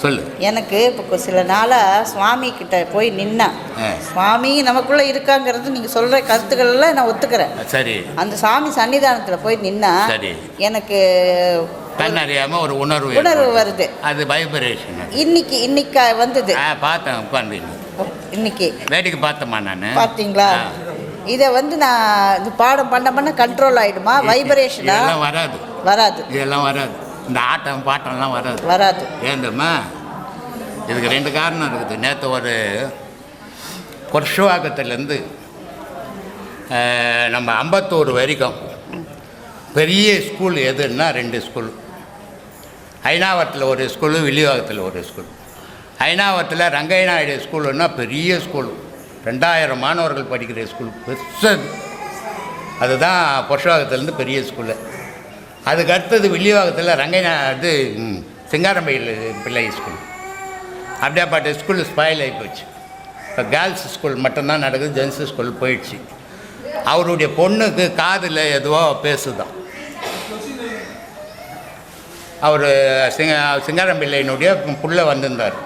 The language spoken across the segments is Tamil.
சொல்லு. எனக்கு இப்போ சில நாளாக சுவாமி கிட்ட போய் நின்னேன். சுவாமி நமக்குள்ளே இருக்காங்கிறது நீங்கள் சொல்கிற கருத்துக்கள் எல்லாம் நான் ஒத்துக்கிறேன். சரி. அந்த சாமி சன்னிதானத்தில் போய் நின்னா. எனக்கு தன்னறியாம ஒரு உணர்வு உணர்வு. வருது. அது வைப்ரேஷன் இன்னைக்கு இன்னைக்கு வந்தது. பார்த்தேன் உட்காந்து இன்னைக்கு. வேடிக்கை பார்த்தேம்மா நான். பார்த்தீங்களா? இதை வந்து நான் இது பாடம் பண்ண பண்ண கண்ட்ரோல் ஆகிடுமா வைப்ரேஷனா இதெல்லாம் வராது. வராது. இதெல்லாம் வராது. இந்த ஆட்டம் பாட்டம்லாம் வராது. வராது. ஏந்தம்மா இதுக்கு ரெண்டு காரணம் இருக்குது. நேற்று ஒரு புருஷவாக்கத்துலேருந்து நம்ம அம்பத்தூர் வரைக்கும் பெரிய ஸ்கூல் எதுன்னா ரெண்டு ஸ்கூல். ஐநாவரத்தில் ஒரு ஸ்கூலு வில்லிவாகத்தில் ஒரு ஸ்கூல். ஐநாவரத்தில் ரங்கைய நாயுடு ஸ்கூலுன்னா பெரிய ஸ்கூல். ரெண்டாயிரம் மாணவர்கள் படிக்கிற ஸ்கூல். பெருசது. அதுதான் புருஷவாகத்துலேருந்து பெரிய ஸ்கூலு. அதுக்கு அடுத்தது வில்லிவாகத்தில் ரங்கைனா இது சிங்காரம்பையில் பிள்ளை ஸ்கூல் அப்படியாப்பட்ட ஸ்கூல் ஸ்பாயில் ஆகி போச்சு. இப்போ கேர்ள்ஸ் ஸ்கூல் மட்டும்தான் நடக்குது ஜென்ஸ் ஸ்கூல் போயிடுச்சு. அவருடைய பொண்ணுக்கு காதில் எதுவோ பேசுதான். அவர் சிங்க சிங்காரம்பிள்ளையினுடைய புள்ள வந்திருந்தார்.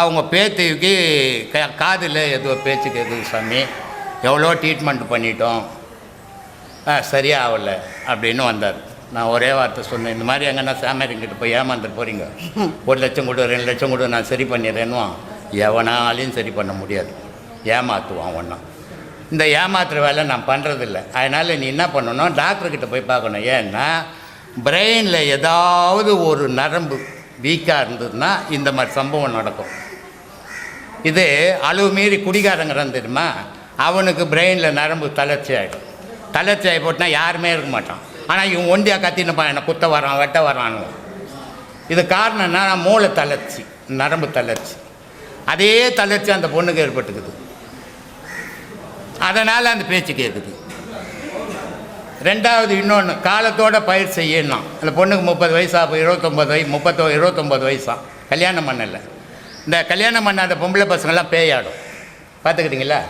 அவங்க பேத்திக்கு க காதில் எதுவோ பேச்சு கேட்குது சாமி? எவ்வளோ ட்ரீட்மெண்ட் பண்ணிட்டோம். ஆ சரியாக ஆகலை அப்படின்னு வந்தார். நான் ஒரே வார்த்தை சொன்னேன் இந்த மாதிரி எங்கன்னா சாமியாரிங்கிட்ட போய் ஏமாந்துட்டு போகிறீங்க ஒரு லட்சம் கொடு ரெண்டு லட்சம் கொடு நான் சரி பண்ணிடுறேன்னுவான் எவனாலையும் சரி பண்ண முடியாது. ஏமாற்றுவான் ஒன்றா இந்த ஏமாத்துற வேலை நான் பண்ணுறதில்ல அதனால் நீ என்ன பண்ணணும்? டாக்டர்கிட்ட போய் பார்க்கணும். ஏன்னா பிரெயினில் ஏதாவது ஒரு நரம்பு வீக்காக இருந்ததுன்னா இந்த மாதிரி சம்பவம் நடக்கும். இது அளவு மீறி குடிகாரங்கிறான் தெரியுமா? அவனுக்கு பிரெயினில் நரம்பு தளர்ச்சி ஆகிடும் தளர்ச்சி ஆகி போட்டினா யாருமே இருக்க மாட்டான். ஆனால் இவன் ஒண்டியாக கத்தினுப்பான் என்னை குத்த வரான் வெட்ட வரான்னு இது காரணம் என்ன மூளை தளர்ச்சி நரம்பு தளர்ச்சி. அதே தளர்ச்சி அந்த பொண்ணுக்கு ஏற்பட்டுக்குது. அதனால் அந்த பேச்சு கேட்குது ரெண்டாவது இன்னொன்று காலத்தோட பயிர் செய்யணும் அந்த பொண்ணுக்கு முப்பது வயசா அப்போ இருபத்தொம்பது வயசு முப்பத்தோ இருபத்தொம்பது வயசா. கல்யாணம் பண்ணலை. இந்த கல்யாணம் பண்ணாத பொம்பளை பசங்கள்லாம் பேயாடும். பார்த்துக்கிட்டீங்களா?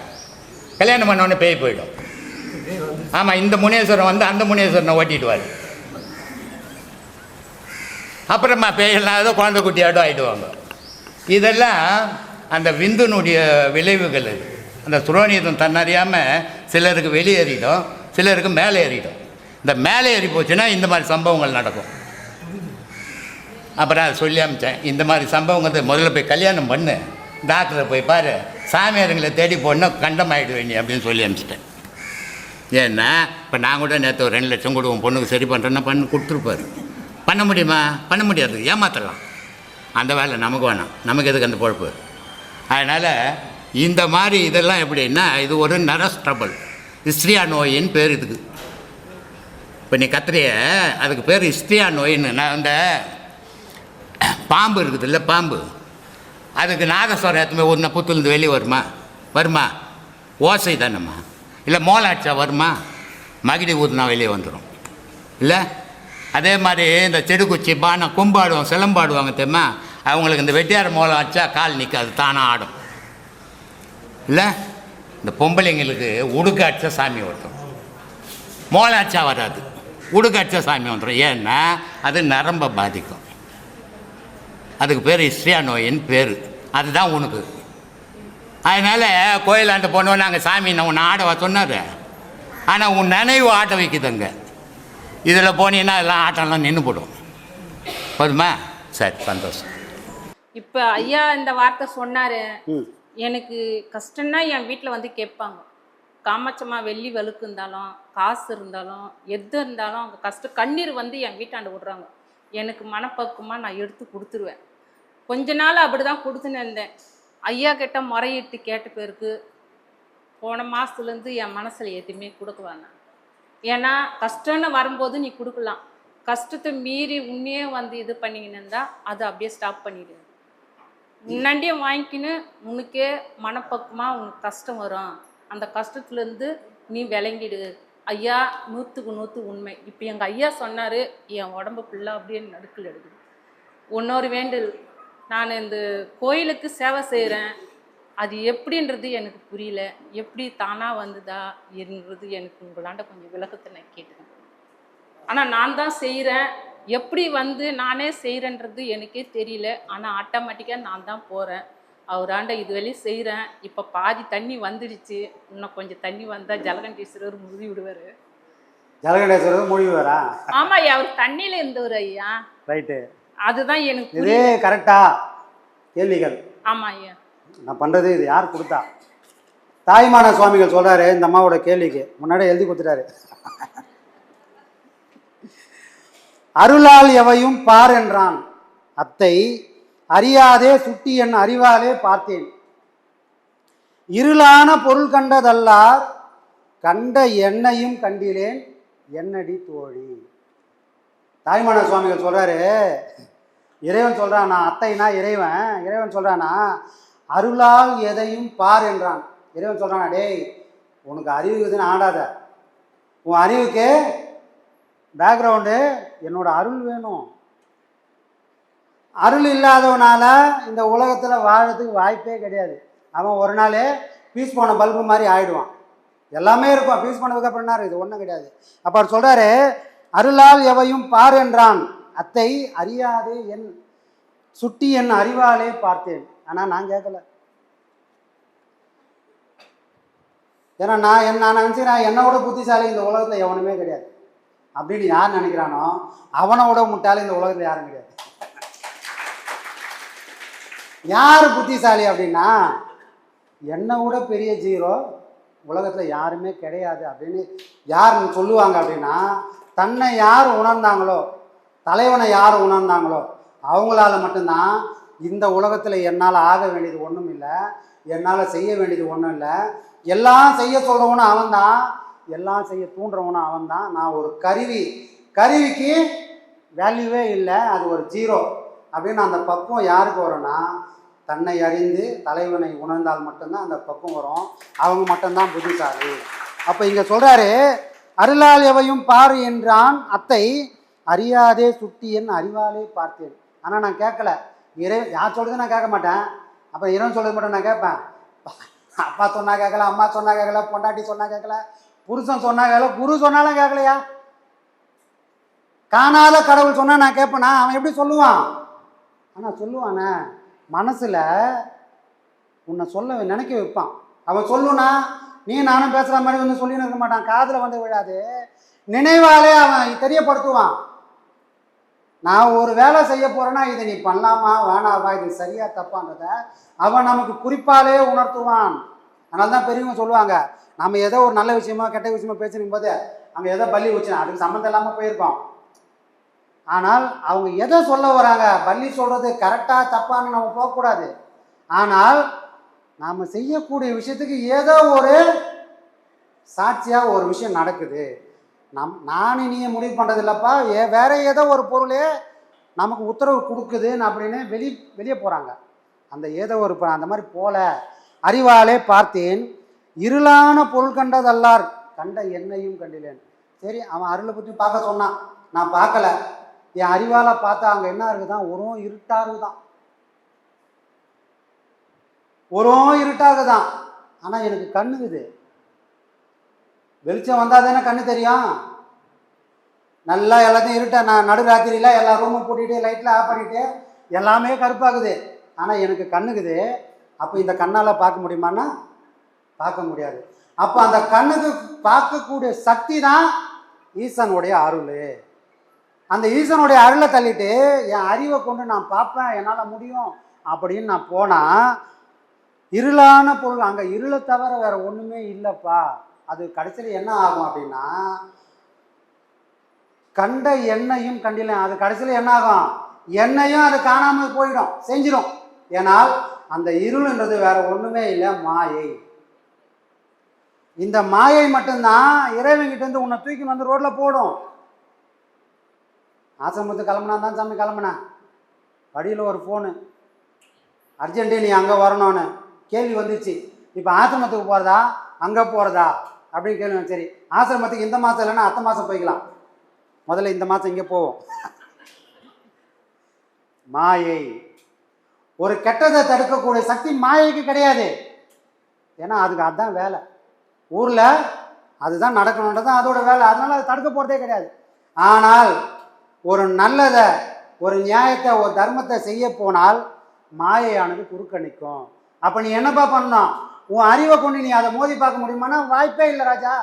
கல்யாணம் பண்ண உடனே பேய் போயிடும். ஆமாம் இந்த முனேஸ்வரன் வந்து அந்த முனேஸ்வரனை ஓட்டிடுவார். அப்புறமா பேயெல்லாம் ஏதோ குழந்தை குட்டியாட்டம் ஆகிடுவாங்க இதெல்லாம் அந்த விந்துனுடைய விளைவுகள் இது. அந்த சுரோனியதம் தன்னறியாமல் சிலருக்கு வெளியேறிடும் சிலருக்கு மேலே ஏறிடும். இந்த மேலே ஏறி போச்சுன்னா இந்த மாதிரி சம்பவங்கள் நடக்கும். அப்புறம் அதை சொல்லி அமிச்சேன். இந்த மாதிரி சம்பவங்கிறது முதல்ல போய் கல்யாணம் பண்ணு. டாக்டரை போய் பாரு. சாமியாருங்களை தேடி போனால் கண்டமாயிடுவேன் அப்படின்னு சொல்லி அமிச்சிட்டேன். ஏன்னா இப்போ நான் கூட நேற்று ஒரு ரெண்டு லட்சம் கொடுவோம் பொண்ணுக்கு சரி பண்ணுறேன்னா பண்ணி கொடுத்துருப்பாரு. பண்ண முடியுமா? பண்ண முடியாது. ஏமாத்தலாம். அந்த வேலை நமக்கு வேணாம். நமக்கு எதுக்கு அந்த பொழப்பு? அதனால் இந்த மாதிரி இதெல்லாம் எப்படின்னா இது ஒரு நரஸ் ட்ரபிள் ஹிஸ்ட்ரியா நோயின்னு பேர் இதுக்கு. இப்போ நீ கத்திரிய அதுக்கு பேர் ஹிஸ்ட்ரியா நோயின்னு. நான் அந்த பாம்பு இருக்குது இல்லை பாம்பு. அதுக்கு நாகஸ்வரம் எத்தனை ஒரு புத்துலேருந்து வெளியே வருமா? வருமா? ஓசை தானம்மா. இல்லை மோலாட்சா வருமா? மகிடி ஊதுனா வெளியே வந்துடும் இல்லை? அதே மாதிரி இந்த செடுக்குச்சி பானை கும்பாடுவோம் சிலம்பாடுவாங்க தெரியுமா? அவங்களுக்கு இந்த வெட்டியார் மோளம் அடிச்சா கால் நிற்காது தானாக ஆடும். இல்லை? இந்த பொம்பளைங்களுக்கு உடுக்க அடித்தா சாமி வந்துடும் மோளாச்சா வராது. உடுக்க அடித்தா சாமி வந்துடும் ஏன்னா அது நரம்பை பாதிக்கும். அதுக்கு பேர் ஹிஸ்ட்ரியா நோயின்னு பேர். அதுதான் உனக்கு. அதனால் கோயிலாண்ட போனோம் நாங்கள் சாமி நான் உன்னை ஆட வா சொன்னார்? ஆனால் உன் நினைவு ஆட்ட வைக்குதுங்க. இதில் போனீங்கன்னா எல்லாம் ஆட்டம்லாம் நின்று போடும். போதுமா? சரி சந்தோஷம். இப்போ ஐயா இந்த வார்த்தை சொன்னாரு. எனக்கு கஷ்டம்னா என் வீட்டில் வந்து கேட்பாங்க. காமாட்சமா வெள்ளி வெளுக்கு இருந்தாலும் காசு இருந்தாலும் எது இருந்தாலும் அவங்க கஷ்டம் கண்ணீர் வந்து என் வீட்டாண்ட விடுறாங்க. எனக்கு மனப்பக்குவமாக நான் எடுத்து கொடுத்துருவேன். கொஞ்ச நாள் அப்படி தான் கொடுத்துன்னு இருந்தேன். ஐயா கிட்ட முறையிட்டு கேட்ட பேருக்கு போன மாதத்துலேருந்து என் மனசில் எதுவுமே கொடுக்க வேணாம் ஏன்னா கஷ்டம்னு வரும்போது நீ கொடுக்கலாம். கஷ்டத்தை மீறி உன்னையே வந்து இது பண்ணிக்கின்னு இருந்தால் அதை அப்படியே ஸ்டாப் பண்ணிடு முன்னாடியே வாங்கிக்கின்னு உனக்கே மனப்பக்குவமாக உனக்கு கஷ்டம் வரும். அந்த கஷ்டத்துலேருந்து நீ விளங்கிடு. ஐயா நூற்றுக்கு நூற்று உண்மை. இப்போ எங்கள் ஐயா சொன்னார் என் உடம்பு ஃபுல்லாக அப்படியே நடுக்கல் எடுக்குது இன்னொரு வேண்டல் நான் இந்த கோயிலுக்கு சேவை செய்கிறேன் அது எப்படின்றது எனக்கு புரியல. எப்படி தானாக வந்ததா இருந்தது எனக்கு உங்களாண்ட கொஞ்சம் விளக்கத்தை நான் கேட்டுக்கிறேன். ஆனால் நான் தான் செய்கிறேன் எப்படி வந்து நானே செய்கிறேன்றது எனக்கே தெரியல. ஆனால் ஆட்டோமேட்டிக்காக நான் தான் போகிறேன் அவராண்ட இது வரையும் செய்கிறேன் இப்போ பாதி தண்ணி வந்துடுச்சு. இன்னும் கொஞ்சம் தண்ணி வந்தால் ஜலகண்டீஸ்வரர் முழுதி விடுவார். ஜலகண்டேஸ்வரர் மொழி வரா ஆமாம் ஐயா அவர் தண்ணியில் இருந்தவர் ஐயா. ரைட்டு. அதுதான் எனக்கு இதே கரெக்டா கேள்விகள். ஆமாம் ஐயா. நான் பண்ணுறது இது யார் கொடுத்தா? தாய்மான சுவாமிகள் சொல்றாரு இந்த அம்மாவோட கேள்விக்கு. முன்னாடியே எழுதி கொடுத்துட்டாரு. அருளால் எவையும் பார் என்றான். அத்தை அறியாதே சுட்டி என் அறிவாலே பார்த்தேன். இருளான பொருள் கண்டதல்லார் கண்ட எண்ணையும் கண்டிலேன் என்னடி தோழி? தாய்மான சுவாமிகள் சொல்றாரு இறைவன் சொல்கிறானா அத்தைனா இறைவன். இறைவன் சொல்கிறானா அருளால் எதையும் பார் என்றான். இறைவன் சொல்கிறானா டேய் உனக்கு அறிவு இருக்குதுன்னு ஆடாத. உன் அறிவுக்கு பேக்ரவுண்டு என்னோட அருள் வேணும். அருள் இல்லாதவனால இந்த உலகத்தில் வாழறதுக்கு வாய்ப்பே கிடையாது. அவன் ஒரு நாள் பீஸ் போன பல்பு மாதிரி ஆயிடுவான். எல்லாமே இருக்கும். பீஸ் பண்ணதுக்கு அப்புறம் என்ன இருக்குது ஒன்றும் கிடையாது. அப்போ அவர் சொல்கிறாரு அருளால் எவையும் பார் என்றான். அத்தை அறியாதே என் சுட்டி என் அறிவாலே பார்த்தேன். ஆனால் நான் கேட்கல. ஏன்னா நான் என்ன நான் நினச்சிக்கிறேன் என்னை விட புத்திசாலி இந்த உலகத்தில் எவனுமே கிடையாது. அப்படின்னு யார் நினைக்கிறானோ அவனை விட முட்டாளி இந்த உலகத்தில் யாரும் கிடையாது. யார் புத்திசாலி அப்படின்னா என்னை விட பெரிய ஜீரோ உலகத்தில் யாருமே கிடையாது அப்படின்னு யார் சொல்லுவாங்க அப்படின்னா தன்னை யார் உணர்ந்தாங்களோ தலைவனை யார் உணர்ந்தாங்களோ அவங்களால மட்டும்தான் இந்த உலகத்தில் என்னால் ஆக வேண்டியது ஒன்றும் இல்லை என்னால் செய்ய வேண்டியது ஒன்றும் இல்லை. எல்லாம் செய்ய சொல்கிறவனும் அவன்தான் எல்லாம் செய்ய தூண்டுறவனும் அவன்தான். நான் ஒரு கருவி. கருவிக்கு வேல்யூவே இல்லை அது ஒரு ஜீரோ அப்படின்னு அந்த பக்குவம் யாருக்கு வரும்னா தன்னை அறிந்து தலைவனை உணர்ந்தால் மட்டும்தான் அந்த பக்குவம் வரும். அவங்க மட்டும்தான் புத்திசாலி. அப்போ இங்கே சொல்கிறாரு அருளால் எவையும் பாரு என்றான் அத்தை அறியாதே சுட்டியன் அறிவாலே பார்த்தேன். ஆனால் நான் கேட்கல. இறை யார் சொல்கிறது நான் கேட்க மாட்டேன். அப்போ இறைவன் சொல்கிறது மட்டும் நான் கேட்பேன். அப்பா சொன்னா கேட்கல அம்மா சொன்னா கேட்கல பொண்டாட்டி சொன்னா கேட்கல புருஷன் சொன்னா கேட்கல குரு சொன்னாலும் கேட்கலையா? காணாத கடவுள் சொன்னா நான் கேட்பேனா? அவன் எப்படி சொல்லுவான்? ஆனால் சொல்லுவானே மனசில் உன்னை சொல்ல நினைக்க வைப்பான். அவன் சொல்லுனா நீ நானும் பேசுகிற மாதிரி வந்து சொல்லி இருக்க மாட்டான். காதில் வந்து விழாது. நினைவாலே அவன் தெரியப்படுத்துவான். நான் ஒரு வேலை செய்ய போறேன்னா இதை நீ பண்ணலாமா வேணாவா இது சரியா தப்பான்றத அவன் நமக்கு குறிப்பாலே உணர்த்துவான். அதனால தான் பெரியவங்க சொல்லுவாங்க நம்ம ஏதோ ஒரு நல்ல விஷயமா கெட்ட விஷயமா பேசிருக்கும் போது அங்கே ஏதோ பள்ளி வச்சு அதுக்கு சம்மந்தம் இல்லாமல் போயிருக்கோம். ஆனால் அவங்க எதை சொல்ல வராங்க? பள்ளி சொல்றது கரெக்டாக தப்பான்னு நம்ம போகக்கூடாது. ஆனால் நாம் செய்யக்கூடிய விஷயத்துக்கு ஏதோ ஒரு சாட்சியாக ஒரு விஷயம் நடக்குது. நம் நான் நீ முடிவு பண்ணுறது இல்லைப்பா ஏ வேற ஏதோ ஒரு பொருளே நமக்கு உத்தரவு கொடுக்குதுன்னு அப்படின்னு வெளி வெளியே போகிறாங்க அந்த ஏதோ ஒரு அந்த மாதிரி போல அறிவாலே பார்த்தேன். இருளான பொருள் கண்டதல்லார். கண்ட என்னையும் கண்டிலேன். சரி அவன் அருளை பற்றி பார்க்க சொன்னான். நான் பார்க்கல. என் அறிவால பார்த்தா அங்கே என்ன இருக்குதான் ஒரு இருட்டா இருக்குதான். இருட்டாக இருட்டாகுதான் ஆனால் எனக்கு கண்ணுக்குது. வெளிச்சம் வந்தால் தானே கண்ணு தெரியும்? நல்லா எல்லாத்தையும் இருட்ட நான் நடு ராத்திரியில் எல்லா ரூமும் பூட்டிட்டு லைட்டில் ஆஃப் பண்ணிவிட்டு எல்லாமே கருப்பாகுது. ஆனால் எனக்கு கண்ணுக்குது. அப்போ இந்த கண்ணால் பார்க்க முடியுமான்னா பார்க்க முடியாது. அப்போ அந்த கண்ணுக்கு பார்க்கக்கூடிய சக்தி தான் ஈசனுடைய அருள். அந்த ஈசனுடைய அருளை தள்ளிட்டு என் அறிவை கொண்டு நான் பார்ப்பேன் என்னால் முடியும் அப்படின்னு நான் போனால் இருளான பொருள் அங்கே இருளை தவிர வேறு ஒன்றுமே இல்லைப்பா. அது கடைசியில் என்ன ஆகும் அப்படின்னா கண்ட எண்ணையும் கண்டில அது கடைசியில் என்ன ஆகும்? எண்ணையும் அது காணாமல் போயிடும் செஞ்சிடும் ஏனால் அந்த இருள்ன்றது வேற ஒன்றுமே இல்லை மாயை. இந்த மாயை மட்டும்தான் இறைவன்கிட்ட இருந்து உன்னை தூக்கி வந்து ரோட்டில் போடும். ஆசிரமத்துக்கு கிளம்புனா தான் சாமி கிளம்புனேன் வழியில் ஒரு ஃபோனு அர்ஜென்ட்டு நீ அங்கே வரணும்னு. கேள்வி வந்துச்சு. இப்போ ஆசிரமத்துக்கு போகிறதா அங்கே போகிறதா அப்படின்னு கேளுங்க சரி ஆசிரமத்துக்கு இந்த மாதம் இல்லைன்னா அத்த மாதம் போய்க்கலாம். முதல்ல இந்த மாதம் இங்கே போவோம். மாயை. ஒரு கெட்டதை தடுக்கக்கூடிய சக்தி மாயைக்கு கிடையாது. ஏன்னா அதுக்கு அதுதான் வேலை. ஊரில் அதுதான் நடக்கணுன்றது தான் அதோட வேலை. அதனால் அது தடுக்க போகிறதே கிடையாது. ஆனால் ஒரு நல்லதை ஒரு நியாயத்தை ஒரு தர்மத்தை செய்ய போனால் மாயையானது குறுக்க நிற்கும். அப்போ நீ என்னப்பா பண்ணணும்? உன் அறிவை கொண்டு நீ அதை மோதி பார்க்க முடியுமானா வாய்ப்பே இல்லை ராஜா.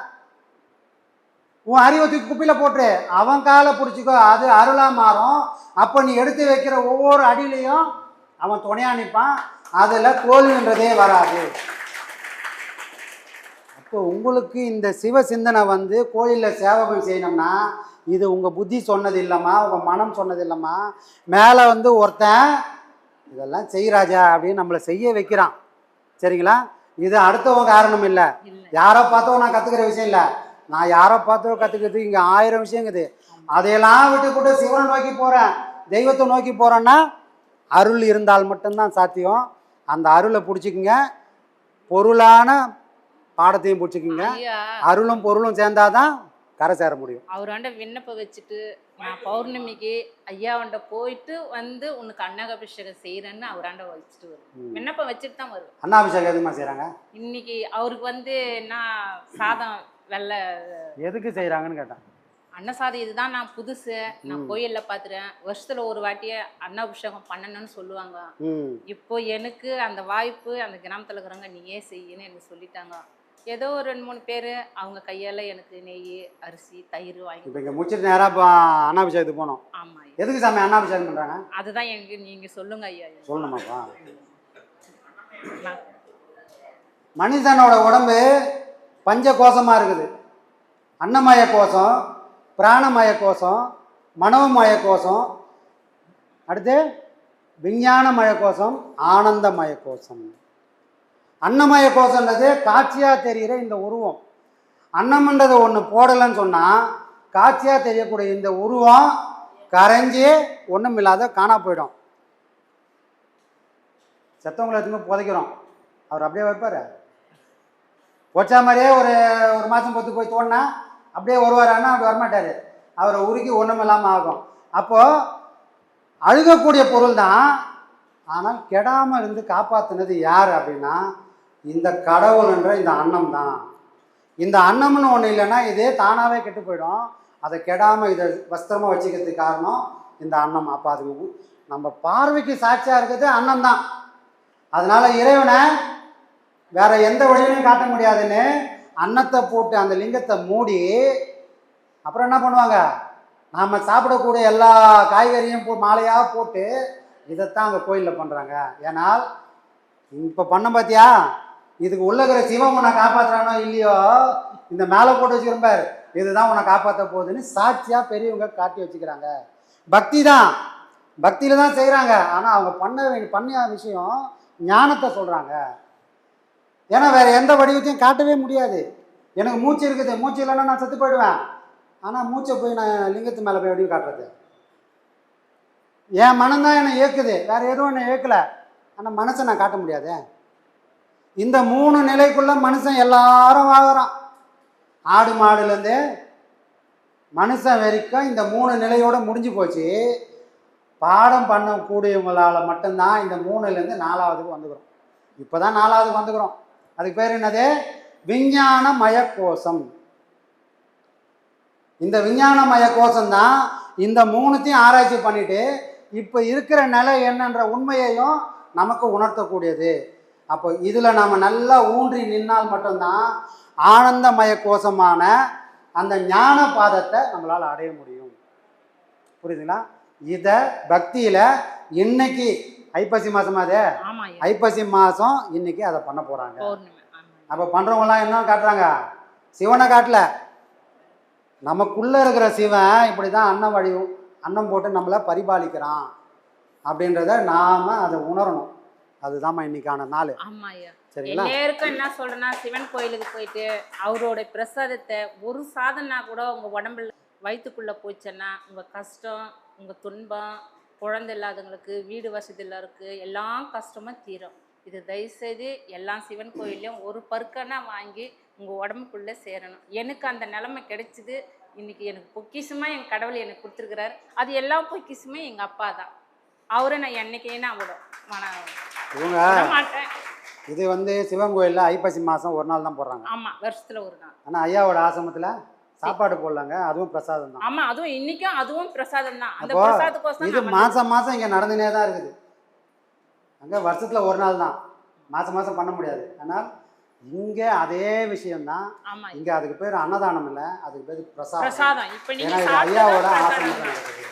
உன் அறிவை தூக்கி குப்பையில் போட்டு அவன் காலை பிடிச்சிக்கோ அது அருளாக மாறும். அப்போ நீ எடுத்து வைக்கிற ஒவ்வொரு அடியிலையும் அவன் துணையா நிற்பான் அதில் தோல்வின்றதே வராது. அப்போ உங்களுக்கு இந்த சிவ சிந்தனை வந்து கோயிலில் சேவகம் செய்யணும்னா இது உங்கள் புத்தி சொன்னது இல்லைம்மா உங்கள் மனம் சொன்னது இல்லைம்மா. மேலே வந்து ஒருத்தன் இதெல்லாம் செய் ராஜா அப்படின்னு நம்மளை செய்ய வைக்கிறான். சரிங்களா? இது அடுத்தவங்க காரணம் இல்லை. யாரை பார்த்தோ நான் கற்றுக்கிற விஷயம் இல்லை. நான் யாரை பார்த்தோ கற்றுக்கிறது இங்கே ஆயிரம் விஷயங்குது. அதையெல்லாம் விட்டு கூட சிவனை நோக்கி போகிறேன் தெய்வத்தை நோக்கி போகிறேன்னா அருள் இருந்தால் மட்டும்தான் சாத்தியம். அந்த அருளை பிடிச்சிக்குங்க. பொருளான பாடத்தையும் பிடிச்சிக்குங்க. அருளும் பொருளும் சேர்ந்தாதான் கரை சேர முடியும். அவராண்ட விண்ணப்பம் வச்சுட்டு நான் பௌர்ணமிக்கு ஐயாவண்ட போயிட்டு வந்து உனக்கு அன்னகாபிஷேகம் செய்யறேன்னு அவராண்ட வச்சுட்டு வருவேன். விண்ணப்பம் வச்சுட்டு தான் வருவேன். அண்ணாபிஷேகம் எதுமா செய்கிறாங்க இன்னைக்கு அவருக்கு வந்து என்ன சாதம் வெள்ளை எதுக்கு செய்கிறாங்கன்னு கேட்டேன். அன்னசாதம் இதுதான் நான் புதுசு. நான் கோயில்ல பாத்துறேன் வருஷத்துல ஒரு வாட்டியே அன்னாபிஷேகம் பண்ணணும்னு சொல்லுவாங்க. இப்போ எனக்கு அந்த வாய்ப்பு அந்த கிராமத்துல இருக்கிறவங்க நீயே செய்யுன்னு எனக்கு சொல்லிட்டாங்க. ஏதோ ஒரு ரெண்டு மூணு பேர் அவங்க கையால எனக்கு நெய் அரிசி தயிர் வாங்கி இப்போ இங்கே முடிச்சிட்டு நேராக இப்போ அண்ணாபிஷேகத்துக்கு போனோம். ஆமா ஐயா. எதுக்கு சாமி அண்ணாபிஷேகம் பண்ணுறாங்க அதுதான் எனக்கு நீங்க சொல்லுங்க ஐயா சொல்லணுமாப்பா? மனிதனோட உடம்பு பஞ்ச கோஷமாக இருக்குது. அன்னமய கோஷம் பிராணமய கோஷம் மனோமய கோஷம் அடுத்து விஞ்ஞானமய கோஷம் ஆனந்தமய கோஷம். அன்னமய கோஷன்றது காட்சியாக தெரிகிற இந்த உருவம். அன்னம்ன்றது ஒன்று போடலைன்னு சொன்னால் காட்சியாக தெரியக்கூடிய இந்த உருவம் கரைஞ்சி ஒன்றும் இல்லாத காணா போயிடும். செத்தவங்களை எடுத்துன்னு புதைக்கிறோம். அவர் அப்படியே வைப்பார். போச்சா மாதிரியே ஒரு ஒரு மாதம் பொத்து போய் தோணுனா அப்படியே வருவாரான்னா அப்படி வரமாட்டார். அவரை உருக்கி ஒன்றும் இல்லாமல் ஆகும். அப்போது அழுகக்கூடிய பொருள் தான். ஆனால் கெடாமல் இருந்து காப்பாற்றினது யார் அப்படின்னா இந்த கடவுள்ன்ற இந்த அன்னம் தான் இந்த அன்னம்னு ஒன்று இல்லைன்னா இதே தானாகவே கெட்டு போயிடும். அதை கெடாமல் இதை வஸ்திரமாக வச்சுக்கிறதுக்கு காரணம் இந்த அன்னம். அப்போ அதுக்கு நம்ம பார்வைக்கு சாட்சியாக இருக்கிறது அன்னம் தான் அதனால் இறைவனை வேற எந்த வழியிலையும் காட்ட முடியாதுன்னு அன்னத்தை போட்டு அந்த லிங்கத்தை மூடி அப்புறம் என்ன பண்ணுவாங்க? நாம் சாப்பிடக்கூடிய எல்லா காய்கறியும் போ மாலையாக போட்டு இதைத்தான் அங்கே கோயிலில் பண்ணுறாங்க ஏன்னால் இப்போ பண்ண பார்த்தியா இதுக்கு உள்ள இருக்கிற சிவம் உன்னை காப்பாற்றுறானோ இல்லையோ இந்த மேலே போட்டு வச்சுக்கிறப்பார் இதுதான் உன்னை காப்பாற்ற போகுதுன்னு சாட்சியாக பெரியவங்க காட்டி வச்சுக்கிறாங்க. பக்தி தான் பக்தியில் தான் செய்கிறாங்க ஆனால் அவங்க பண்ண வேண்டிய பண்ண விஷயம் ஞானத்தை சொல்கிறாங்க ஏன்னா வேறு எந்த வடிவத்தையும் காட்டவே முடியாது. எனக்கு மூச்சு இருக்குது. மூச்சு இல்லைன்னா நான் செத்து போயிடுவேன். ஆனால் மூச்சை போய் நான் லிங்கத்து மேலே போய் வடிவு காட்டுறது. என் மனம்தான் என்னை இயக்குது வேறு எதுவும் என்னை இயக்கலை ஆனால் மனசை நான் காட்ட முடியாதே. இந்த மூணு நிலைக்குள்ள மனுஷன் எல்லாரும் வாங்குறான் ஆடு மாடுலேருந்து மனுஷன் வரைக்கும் இந்த மூணு நிலையோட முடிஞ்சு போச்சு. பாடம் பண்ணக்கூடியவங்களால் மட்டும்தான் இந்த மூணுலேருந்து நாலாவதுக்கு வந்துக்கிறோம். இப்போ தான் நாலாவதுக்கு வந்துக்கிறோம். அதுக்கு பேர் என்னது? விஞ்ஞானமய கோஷம் இந்த விஞ்ஞானமய கோஷம் தான் இந்த மூணுத்தையும் ஆராய்ச்சி பண்ணிட்டு இப்போ இருக்கிற நிலை என்னன்ற உண்மையையும் நமக்கு உணர்த்தக்கூடியது. அப்போ இதில் நாம் நல்லா ஊன்றி நின்னால் மட்டும்தான் ஆனந்தமய கோஷமான அந்த ஞான பாதத்தை நம்மளால் அடைய முடியும். புரியுதுங்களா? இதை பக்தியில் இன்னைக்கு ஐப்பசி மாதமா அது? ஐப்பசி மாதம் இன்னைக்கு அதை பண்ண போகிறாங்க அப்போ பண்ணுறவங்களாம் என்ன காட்டுறாங்க? சிவனை காட்டல. நமக்குள்ளே இருக்கிற சிவன் இப்படி தான் அன்னம் வடிவும் அன்னம் போட்டு நம்மளை பரிபாலிக்கிறான். அப்படின்றத நாம் அதை உணரணும். அதுதாம்மா இன்னைக்கான நாள். சரிங்களா? எல்லாருக்கும் என்ன சொல்றேன்னா சிவன் கோயிலுக்கு போயிட்டு அவரோட பிரசாதத்தை ஒரு சாதனா கூட உங்க உடம்புல வயிற்றுக்குள்ள போச்சுன்னா உங்க கஷ்டம் உங்க துன்பம் குழந்தை இல்லாதவங்களுக்கு வீடு வசதி இல்லாதவருக்கு எல்லாம் கஷ்டமும் தீரும். இது தயவுசெய்து எல்லா சிவன் கோயிலையும் ஒரு பருக்கனா வாங்கி உங்கள் உடம்புக்குள்ளே சேரணும். எனக்கு அந்த நிலைமை கிடைச்சிது. இன்னைக்கு எனக்கு பொக்கிஷமாக என் கடவுள் எனக்கு கொடுத்துருக்கிறாரு. அது எல்லா பொக்கிஷமே எங்கள் அப்பா தான். அவரை நான் என்னைக்கே நான் விட இவங்க இது வந்து சிவன் கோயிலில் ஐப்பசி மாதம் ஒரு நாள் தான் போடுறாங்க. ஆமாம் வருஷத்தில் ஒரு நாள். ஆனால் ஐயாவோட ஆசிரமத்தில் சாப்பாடு போடலாங்க அதுவும் பிரசாதம் தான். ஆமாம் அதுவும் இன்னைக்கும் அதுவும் பிரசாதம் தான். அந்த அப்போ பிரசாதத்துக்கோசம் இது மாதம் மாதம் இங்கே நடந்துனே தான் இருக்குது. அங்கே வருஷத்தில் ஒரு நாள் தான். மாதம் மாதம் பண்ண முடியாது. ஆனால் இங்கே அதே விஷயம்தான். ஆமாம் இங்கே அதுக்கு பேர் அன்னதானம் இல்லை அதுக்கு பேர் பிரசாதம். பிரசாதம். இப்போ ஐயாவோட ஆசிரமத்தில். நடக்குது.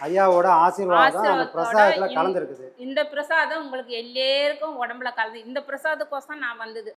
ஐயாவோட ஆசீர்வாதம் அந்த பிரசாதத்தில் இந்த- கலந்துருக்குது. இந்த பிரசாதம் உங்களுக்கு எல்லாருக்கும் உடம்புல கலந்து இந்த பிரசாதத்துக்கோசம் நான் வந்தது.